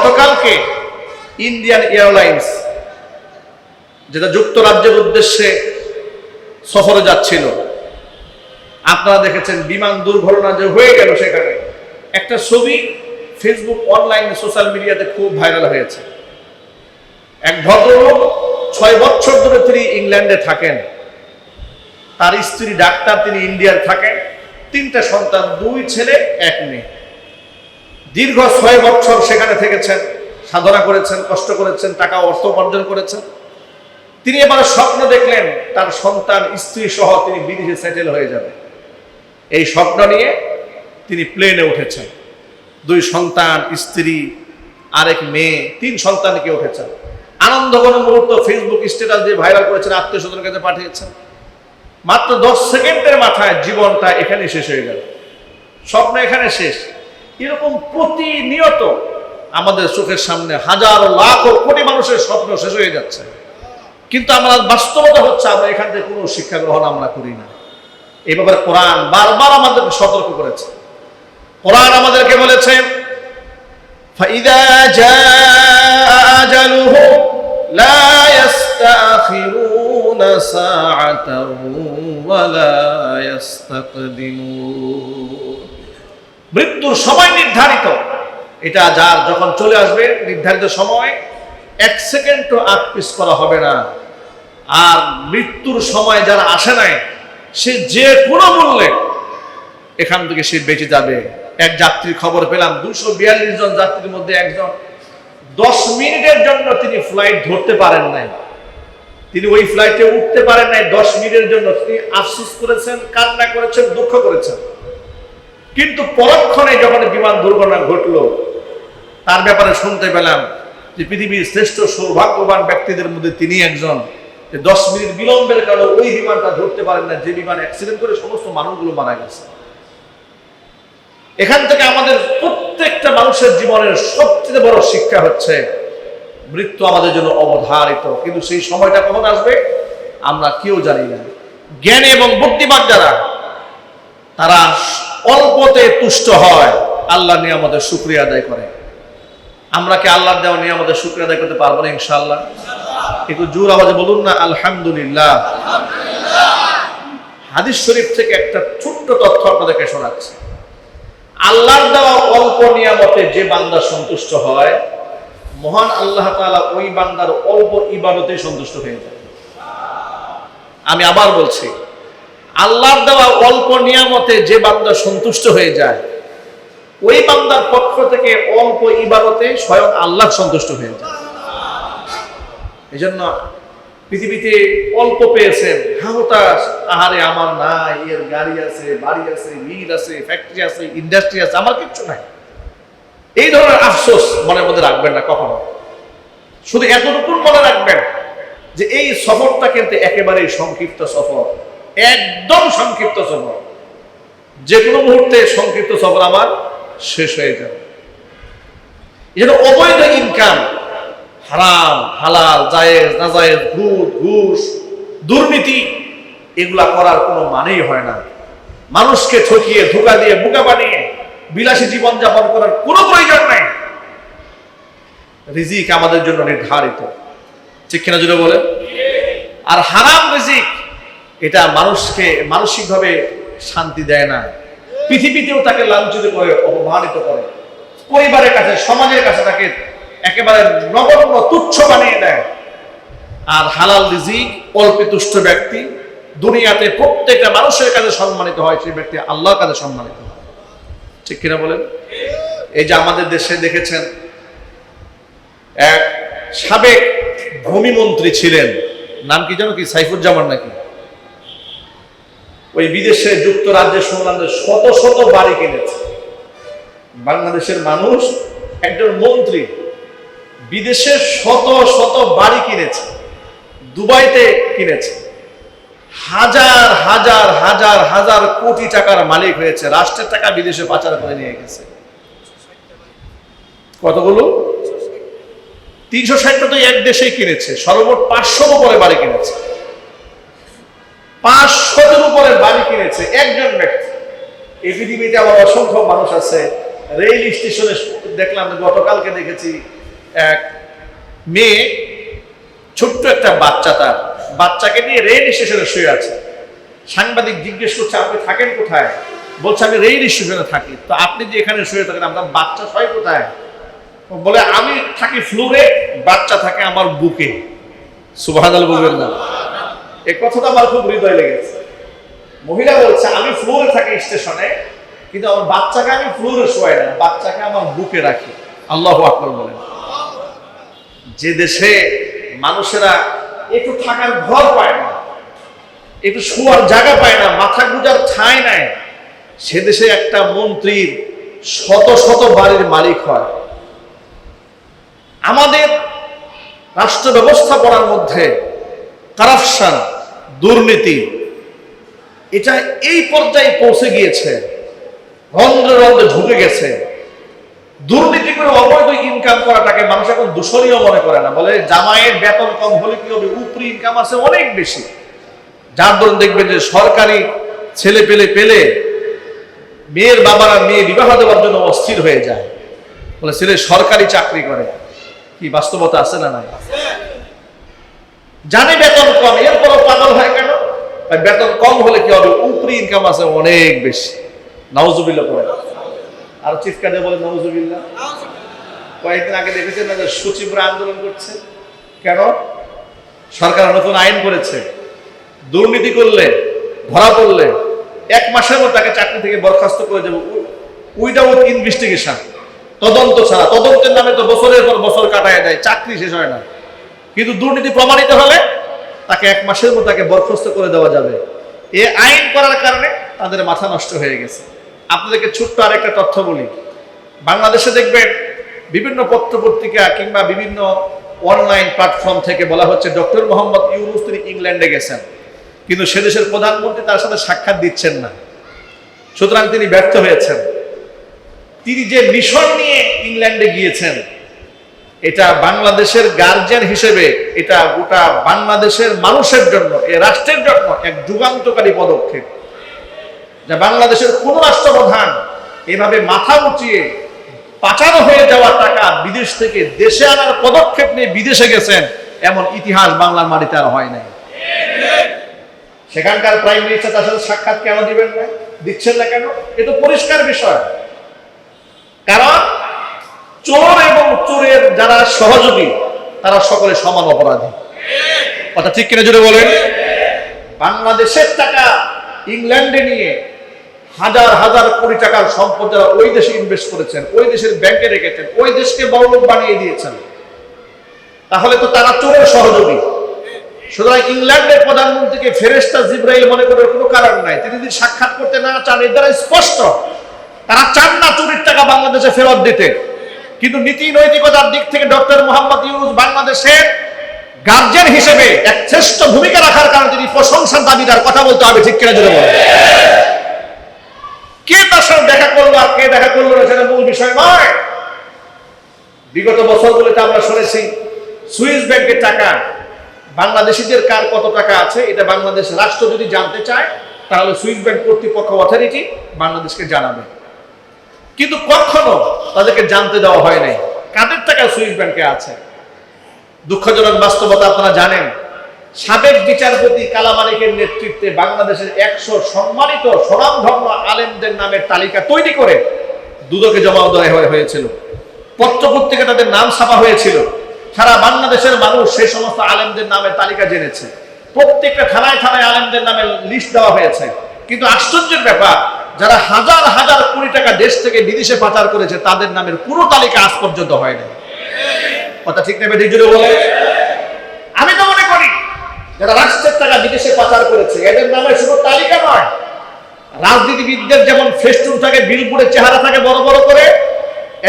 গতকালকে Indian airlines যেটা যুক্তরাজ্যের উদ্দেশ্যে সফরে যাচ্ছিল, আপনারা দেখেছেন বিমান দুর্ঘটনা যে হয়ে গেল সেখানে। একটা ছবি ফেসবুক অনলাইন সোশ্যাল মিডিয়াতে খুব ভাইরাল হয়েছে। এক ভদ্রলোক ছয় বছর ধরে তিনি ইংল্যান্ডে থাকেন। তার স্ত্রী ডাক্তার, তিনি ইন্ডিয়ার থাকেন। তিনটা সন্তান, দুই ছেলে, এক মেয়ে। দীর্ঘ ছয় বছর সেখানে থেকেছেন, সাধনা করেছেন, কষ্ট করেছেন, টাকা অর্থ উপার্জন করেছেন। তিনি এবার স্বপ্ন দেখলেন, তার সন্তান, স্ত্রী সহ তিনি বিদেশে সেটেল হয়ে যাবে। এই স্বপ্ন নিয়ে তিনি প্লেনে উঠেছেন। দুই সন্তান, স্ত্রী, আরেক মেয়ে, তিন সন্তানকে উঠেছেন। আনন্দ কোনো মুহূর্ত ফেসবুক স্ট্যাটাস দিয়ে ভাইরাল করেছেন, আত্মীয় স্বজনের কাছে পাঠিয়েছেন। মাত্র দশ সেকেন্ডের মাথায় জীবনটা এখানে শেষ হয়ে গেল। স্বপ্ন এখানে শেষ। এরকম প্রতিনিয়ত আমাদের চোখের সামনে হাজার লাখ ও কোটি মানুষের স্বপ্ন শেষ হয়ে যাচ্ছে কিন্তু আমরা বাস্তবতা হচ্ছে আমরা এখান থেকে কোনো শিক্ষা গ্রহণ আমরা করি না এই ব্যাপারে কোরআন বারবার আমাদেরকে সতর্ক করেছে কোরআন আমাদেরকে বলেছে فإذا جاء أجلهم لا يستأخرون ساعة ولا يستقدمون মৃত্যুর সময় নির্ধারিত। এটা যার যখন চলে আসবে, নির্ধারিত সময়, এক সেকেন্ডও আগ পিস করা হবে না। আর মৃত্যুর সময় যারা আসে নাই, সে যে কোনো মূল্যে এখান থেকে সে বেঁচে যাবে। এক যাত্রীর খবর পেলাম দুশো বিয়াল্লিশ জন যাত্রীর মধ্যে একজন। দশ মিনিটের জন্য তিনি ফ্লাইট ধরতে পারেন নাই। তিনি ওই ফ্লাইটে উঠতে পারেন নাই, দশ মিনিটের জন্য। তিনি আফসোস করেছেন, কান্না করেছেন, দুঃখ করেছেন। কিন্তু পরক্ষণে যখন বিমান দুর্ঘটনা ঘটলো, তার ব্যাপারে শুনতে পেলাম যে পৃথিবীর শ্রেষ্ঠ সৌভাগ্যবান ব্যক্তিদের মধ্যে তিনি একজন। যে দশ মিনিট বিলম্বের কারণে ওই বিমানটা ধরতে পারেন না, যে বিমান অ্যাক্সিডেন্ট করে সমস্ত মানুষগুলো মারা গেছে। এখান থেকে আমাদের প্রত্যেকটা মানুষের জীবনের সবচেয়ে বড় শিক্ষা হচ্ছে, মৃত্যু আমাদের জন্য অবধারিত। কিন্তু সেই সময়টা কখন আসবে, আমরা কেউ জানি না। জ্ঞানী এবং বুদ্ধিমান যারা, তারা অল্পতে তুষ্ট হয়। আল্লাহ নিয়ে আমাদের শুক্রিয়া আদায় করে। আমরা কি আল্লাহ দেওয়া নিয়ে আমাদের শুক্রিয়া আদায় করতে পারব না ইনশাআল্লাহ? একটু জোর আওয়াজে বলুন না, আলহামদুলিল্লাহ। হাদিস শরীফ থেকে একটা ছোট্ট তথ্য আপনাদেরকে শোনাচ্ছি। আল্লাহর দেওয়া অল্প নিয়ামতে যে বান্দা সন্তুষ্ট হয়, মহান আল্লাহ তাআলা ওই বান্দার অল্প ইবাদতে সন্তুষ্ট হয়ে যায়। আমি আবার বলছি আল্লাহর দেওয়া অল্প নিয়ামতে যে বান্দা সন্তুষ্ট হয়ে যায়, ওই বান্দার পক্ষ থেকে অল্প ইবাদতে স্বয়ং আল্লাহ সন্তুষ্ট হয়ে যায়। এই জন্য পৃথিবীতে অল্প পেয়েছেন হাহতাস আহারে আমার নাই, এর গাড়ি আছে, বাড়ি আছে, মিল আছে, ফ্যাক্টরি আছে, ইন্ডাস্ট্রি আছে, আমার কিচ্ছু নাই। এই ধরনের আফসোস মনের মধ্যে রাখবেন না কখনো। শুধু এতটুকু মনে রাখবেন যে এই সফরটা কিন্তু একেবারেই সংক্ষিপ্ত সফর। একদম সংক্ষিপ্ত সফর। যে কোনো মুহূর্তে সংক্ষিপ্ত সফর আমার শেষ হয়ে যাবে। জন্য অবৈধ ইনকাম, হারাম, হালাল, জায়েজ, নাজায়েজ ঘুষ ঘুষ, দুর্নীতি, এগুলা করার কোনো মানেই হয় না। মানুষকে ঠকিয়ে, ধোকা দিয়ে, বুকা বানিয়ে, বিলাসী জীবন যাপন করার কোনো প্রয়োজন নাই। রিজিক আমাদের জন্য নির্ধারিত। ঠিক কিনা জুড়ে বলে আর হারাম রিজিক এটা মানুষকে মানসিকভাবে শান্তি দেয় না। পৃথিবীতেও তাকে লাঞ্ছিত করে, অপমানিত করে। পরিবারের কাছে, সমাজের কাছে তাকে একেবারে নগণ্য, তুচ্ছ বানিয়ে দেয়। আর হালাল রিজিক অল্পে তুষ্ট ব্যক্তি, দুনিয়াতে প্রত্যেকটা মানুষের কাছে সম্মানিত হয়, সেই ব্যক্তি আল্লাহর কাছে সম্মানিত হয়। ঠিক কিনা বলেন? এই যে আমাদের দেশে দেখেছেন, এক সাবেক ভূমিমন্ত্রী ছিলেন। নাম কি জানো কি? সাইফুজ্জামান নাকি? ওই বিদেশে যুক্তরাজ্যে শুনলাম শত শত বাড়ি কিনেছে। বাংলাদেশের মানুষ, একজন মন্ত্রী বিদেশে শত শত বাড়ি কিনেছে, দুবাইতে কিনেছে। হাজার হাজার হাজার হাজার কোটি টাকার মালিক হয়েছে, রাষ্ট্রের টাকা বিদেশে পাচার করে নিয়ে গেছে। কতগুলো? তিনশো ষাটটা তো এক দেশেই কিনেছে, সর্বমোট পাঁচশোর উপরে বাড়ি কিনেছে। পাঁচশোর উপরে কিনেছে একজন ব্যক্তি। এই পৃথিবীতে আবার অসংখ্য মানুষ আছে। রেল স্টেশনে দেখলাম, গতকালকে দেখেছি এক মেয়ে, ছোট্ট একটা বাচ্চা তার। বাচ্চাকে নিয়ে রেল স্টেশনে শুয়ে আছে। সাংবাদিক জিজ্ঞেস করছে, আপনি থাকেন কোথায়? বলছে, আমি রেল স্টেশনে থাকি। তো আপনি যে এখানে শুয়ে থাকেন, আপনার বাচ্চা হয় কোথায়? বলে, আমি থাকি ফ্লোরে, বাচ্চা থাকে আমার বুকে। সুবাহাদাল বলবেন না। এ কথাটা আমার খুব হৃদয় লেগেছে। মহিলা বলছে, আমি ফ্লোরে থাকি স্টেশনে, কিন্তু আমার বাচ্চাকে আমি ফ্লোরে শোয়াই না, বাচ্চাকে আমার বুকে রাখি। আল্লাহ আকবর বলেন। যে দেশে মানুষেরা একটু থাকার ঘর পায় না, একটু শোয়ার জায়গা পায় না, মাথা গুজার ঠাঁই নাই, সে দেশে একটা মন্ত্রীর শত শত বাড়ির মালিক হয়। আমাদের রাষ্ট্র ব্যবস্থাপনার মধ্যে কারাপশন দুর্নীতি এটা এই পর্যায়ে পৌঁছে গিয়েছে। রন্ধ্রে রন্ধ্রে ঢুকে গেছে। দুর্নীতি করে অবৈধ ইনকাম করাটাকে মানুষ এখন দূষণীয় মনে করে না। বলে জামাইয়ের বেতন কম হলে কি হবে? উপরি ইনকাম আছে অনেক বেশি। যার দরুন দেখবেন যে সরকারি ছেলে পেলে পেলে মেয়ের বাবারা মেয়ে বিবাহ দেওয়ার জন্য অস্থির হয়ে যায়। বলে ছেলে সরকারি চাকরি করে। কি বাস্তবতা আছে না নাই? জানে বেতন কম এরপরও পাগল হয় কেন? বেতন কম হলে কি হবে? উপরি ইনকাম আছে অনেক বেশি। নাউজুবিল্লাহ করে আর চিৎকার বলে নজুবিল্লা কয়েকদিন আগে দেখেছেন না যে সচিবরা আন্দোলন করছে? কেন? সরকার নতুন আইন করেছে। দুর্নীতি করলে ধরা পড়লে এক মাসের মধ্যে তাকে চাকরি থেকে বরখাস্ত করে দেবো। Without investigation. তদন্ত ছাড়া। তদন্তের নামে তো বছরের পর বছর কাটায় দেয়। চাকরি শেষ হয় না। কিন্তু দুর্নীতি প্রমাণিত হলে তাকে এক মাসের মধ্যে তাকে বরখাস্ত করে দেওয়া যাবে। এ আইন করার কারণে তাদের মাথা নষ্ট হয়ে গেছে। আপনাদেরকে ছোট্ট আরেকটা তথ্য বলি। বাংলাদেশে দেখবেন বিভিন্ন পত্র পত্রিকা কিংবা বিভিন্ন অনলাইন প্ল্যাটফর্ম থেকে বলা হচ্ছে ডক্টর মোহাম্মদ ইউনুস তিনি ইংল্যান্ডে গেছেন। কিন্তু সে দেশের প্রধানমন্ত্রী তার সাথে সাক্ষাৎ দিচ্ছেন না। সুতরাং তিনি ব্যর্থ হয়েছেন। তিনি যে মিশন নিয়ে ইংল্যান্ডে গিয়েছেন এটা বাংলাদেশের গার্জিয়ান হিসেবে, এটা গোটা বাংলাদেশের মানুষের জন্য, এ রাষ্ট্রের জন্য এক যুগান্তকারী পদক্ষেপ। যা বাংলাদেশের কোন রাষ্ট্রপ্রধান এভাবে মাথা উঁচিয়ে পাচার হয়ে যাওয়া টাকা বিদেশ থেকে দেশে আনার পদক্ষেপ নিয়ে বিদেশে গেছেন, এমন ইতিহাস বাংলার মাটিতে আর হয় নাই। সেখানকার প্রাইম মিনিস্টার তার সাথে সাক্ষাৎ কেন দিবেন না? দিচ্ছেন না কেন? এ তো পরিষ্কার বিষয়। কারণ চোর এবং চোরের যারা সহযোগী, তারা সকলে সমান অপরাধী। কথা ঠিক কিনা জুড়ে বলেন? বাংলাদেশের টাকা ইংল্যান্ডে নিয়ে হাজার হাজার কোটি টাকার সম্পদ যারা ওই দেশে ইনভেস্ট করেছেন, ওই দেশের ব্যাংকে রেখেছেন, ওই দেশকে বড়লোক বানিয়ে দিয়েছেন, তাহলে তো তারা চোরের সহযোগী। সুতরাং ইংল্যান্ডের প্রধানমন্ত্রীকে ফেরেস্তা জিব্রাইল মনে করার কোনো কারণ নাই। তিনি যদি সাক্ষাৎ করতে না চান, এর দ্বারা স্পষ্ট, তারা চান না চুরির টাকা বাংলাদেশে ফেরত দিতে। কিন্তু নীতি নৈতিকতার দিক থেকে ডক্টর মোহাম্মদ ইউনুস বাংলাদেশের গার্জেন হিসেবে এক শ্রেষ্ঠ ভূমিকা রাখার কারণে তিনি প্রশংসার দাবিদার। কথা বলতে হবে, ঠিক কিনা বলেন। কে তার সাথে দেখা করল আর কে দেখা করল না সেটা মূল বিষয় নয়। বিগত বছরগুলোতে আমরা শুনেছি, সুইস ব্যাংকের টাকা, বাংলাদেশিদের কার কত টাকা আছে, এটা বাংলাদেশ রাষ্ট্র যদি জানতে চায়, তাহলে সুইস ব্যাংক কর্তৃপক্ষ অথরিটি বাংলাদেশকে জানাবে। কিন্তু কখনো তাদেরকে জানতে দেওয়া হয় নাই। কাদের টাকা সুইস ব্যাংকে আছে? দুঃখজনক বাস্তবতা আপনারা জানেন, সাবেক বিচারপতি কালামালিকের নেতৃত্বে বাংলাদেশের একশো সম্মানিত স্বনামধন্য আলেমদের নামের তালিকা তৈরি করে দুদকে জমা দেওয়া হয়ে- হয়েছিল। পত্রপত্রিকা তাদের নাম ছাপা হয়েছিল। সারা বাংলাদেশের মানুষ সেই সমস্ত আলেমদের নামের তালিকা জেনেছে। প্রত্যেকটা থানায় থানায় আলেমদের নামের লিস্ট দেওয়া হয়েছে। কিন্তু আশ্চর্যের ব্যাপার যারা হাজার হাজার কোটি টাকা দেশ থেকে বিদেশে পাচার করেছে, তাদের নামের পুরো তালিকা আজ পর্যন্ত হয় নাই। কথা ঠিক নেবে ঠিক বলে আমি তো মনে করি, যারা রাষ্ট্রের টাকা বিদেশে পাচার করেছে, এদের নামে শুধু তালিকা নয়, রাজনীতিবিদদের যেমন ফেস্টুন থাকে বিলপুরের চেহারা থাকে বড় বড় করে,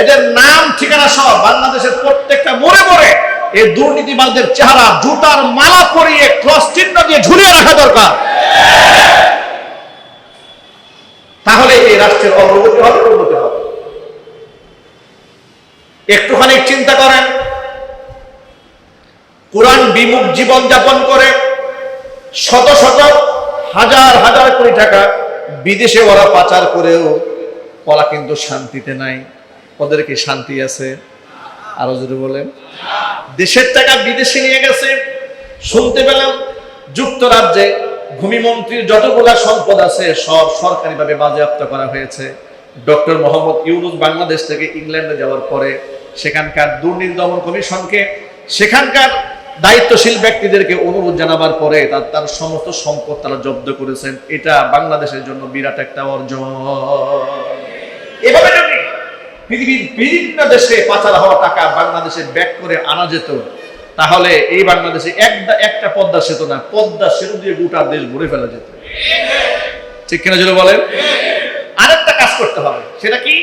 এদের নাম, ঠিকানা সহ বাংলাদেশের প্রত্যেকটা মোড়ে মোড়ে এই দুর্নীতিবাদদের চেহারা, জুতার মালা পরিয়ে, ক্রস চিহ্ন দিয়ে ঝুলিয়ে রাখা দরকার। তাহলে এই রাষ্ট্রের অগ্রগতি হবে, উন্নতি হবে। একটুখানি চিন্তা করেন। কোরআন বিমুখ জীবন যাপন করে শত শত, হাজার হাজার কোটি টাকা বিদেশে ওরা পাচার করেও ওরা কিন্তু শান্তিতে নাই। ওদের কি শান্তি আছে? আরও যদি বলেন। দেশের টাকা বিদেশে নিয়ে গেছে। শুনতে পেলাম যুক্তরাজ্যে ভূমিমন্ত্রীর যতগুলা সম্পদ আছে, সব সরকারিভাবে বাজেয়াপ্ত করা হয়েছে। ডক্টর মোহাম্মদ ইউনুস বাংলাদেশ থেকে ইংল্যান্ডে যাওয়ার পরে সেখানকার দুর্নীতি দমন কমিশনকে, সেখানকার দায়িত্বশীল ব্যক্তিদেরকে অনুরোধ জানাবার পরে তার তার সমস্ত সম্পদ তারা জব্দ করেছেন। এটা বাংলাদেশের জন্য বিরাট একটা অর্জন। এভাবে যদি পৃথিবীর বিভিন্ন দেশে পাচার হওয়া টাকা বাংলাদেশে ব্যাক করে আনা যেত তাহলে এই বাংলাদেশে একটা একটা পদ্মা সেতু না, পদ্মা সেতু দিয়ে গোটা দেশ ভরে ফেলা যেত। ঠিক কিনা যদি বলেন? আরেকটা কাজ করতে হবে, সেটা কি?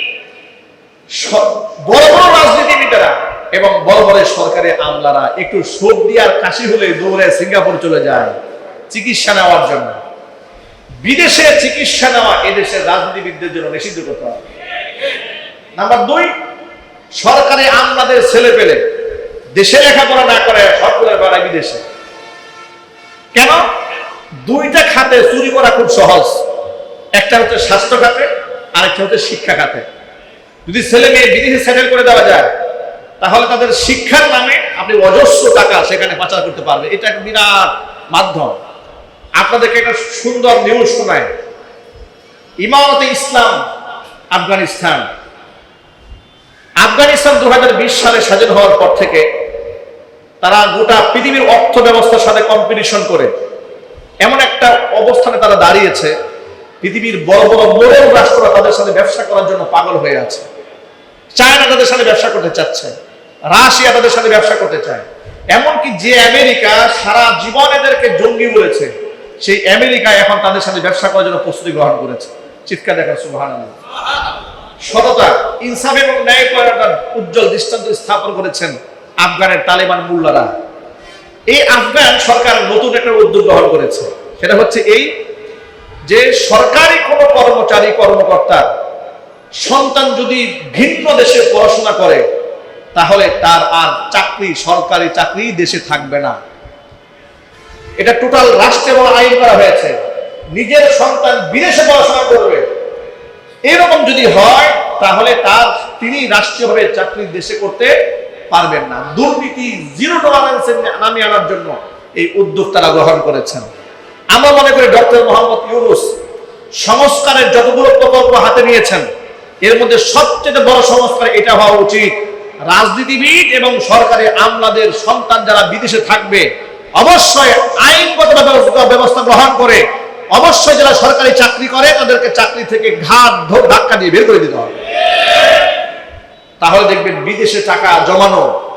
বড় বড় রাজনীতিবিদেরা এবং বড় বড় সরকারি আমলারা একটু সর্দি আর কাশি হলে দৌড়ে সিঙ্গাপুর চলে যায় চিকিৎসা নেওয়ার জন্য। বিদেশে চিকিৎসা নেওয়া এদেশের রাজনীতিবিদদের জন্য নিষিদ্ধ করতে হবে। নাম্বার দুই, সরকারি আমলাদের ছেলে পেলে দেশে লেখাপড়া না করে সবগুলো বেড়ায় বিদেশে। কেন? দুইটা খাতে চুরি করা খুব সহজ। একটা হচ্ছে স্বাস্থ্য খাতে, আরেকটা হচ্ছে শিক্ষা খাতে। যদি ছেলে মেয়ে বিদেশে সেটেল করে দেওয়া যায়, তাহলে তাদের শিক্ষার নামে আপনি অজস্র টাকা সেখানে পাচার করতে পারবে। এটা একটা বিরাট মাধ্যম। আপনাদেরকে একটা সুন্দর নিউজ শোনায় ইমামতে ইসলাম, আফগানিস্তান। আফগানিস্তান দুহাজার বিশ সালে স্বাধীন হওয়ার পর থেকে তারা গোটা পৃথিবীর অর্থ ব্যবস্থার সাথে কম্পিটিশন করে। এমন একটা অবস্থানে তারা দাঁড়িয়েছে, পৃথিবীর বড় বড় মোড়ল রাষ্ট্ররা তাদের সাথে ব্যবসা করার জন্য পাগল হয়ে আছে। চায়না তাদের সাথে ব্যবসা করতে চাচ্ছে, রাশিয়া তাদের সাথে ব্যবসা করতে চায়। এমনকি যে আমেরিকা সারা জীবন এদেরকে জঙ্গি বলেছে, সেই আমেরিকা এখন তাদের সাথে ব্যবসা করার জন্য প্রস্তুতি গ্রহণ করেছে। চিৎকার দেখা সুহান সততা, ইনসাফ এবং ন্যায় পরায়ণতার উজ্জ্বল দৃষ্টান্ত স্থাপন করেছেন আফগানের তালেবান মুল্লারা। এই আফগান সরকার নতুন একটা উদ্যোগ গ্রহণ করেছে। সেটা হচ্ছে এই যে সরকারি কোনো কর্মচারী, কর্মকর্তা সন্তান যদি ভিন্ন দেশে পড়াশোনা করে, তাহলে তার আর চাকরি, সরকারি চাকরি দেশে থাকবে না। এটা টোটাল রাষ্ট্রে আইন করা হয়েছে। নিজের সন্তান বিদেশে পড়াশোনা করবে। এরকম যদি হয়, তাহলে তার তিনি রাষ্ট্রীয়ভাবে চাকরি দেশে করতে পারবেন না। দুর্নীতি জিরো টলারেন্সের নামে আনার জন্য এই উদ্যোগ তারা গ্রহণ করেছেন। আমরা মনে করি ডক্টর মোহাম্মদ ইউনুস সংস্কারের যতগুলো প্রকল্প হাতে নিয়েছেন, এর মধ্যে সবচেয়ে বড় সংস্কার এটা হওয়া উচিত। রাজনীতিবিদ এবং সরকারি আমলাদের সন্তান যারা বিদেশে থাকবে, অবশ্যই আইনগত ব্যবস্থা গ্রহণ করে অবশ্যই যারা সরকারি চাকরি করে, তাদেরকে চাকরি থেকে ধ- ধাক্কা দিয়ে বের করে দিতে হবে। তাহলে দেখবেন বিদেশে টাকা জমানো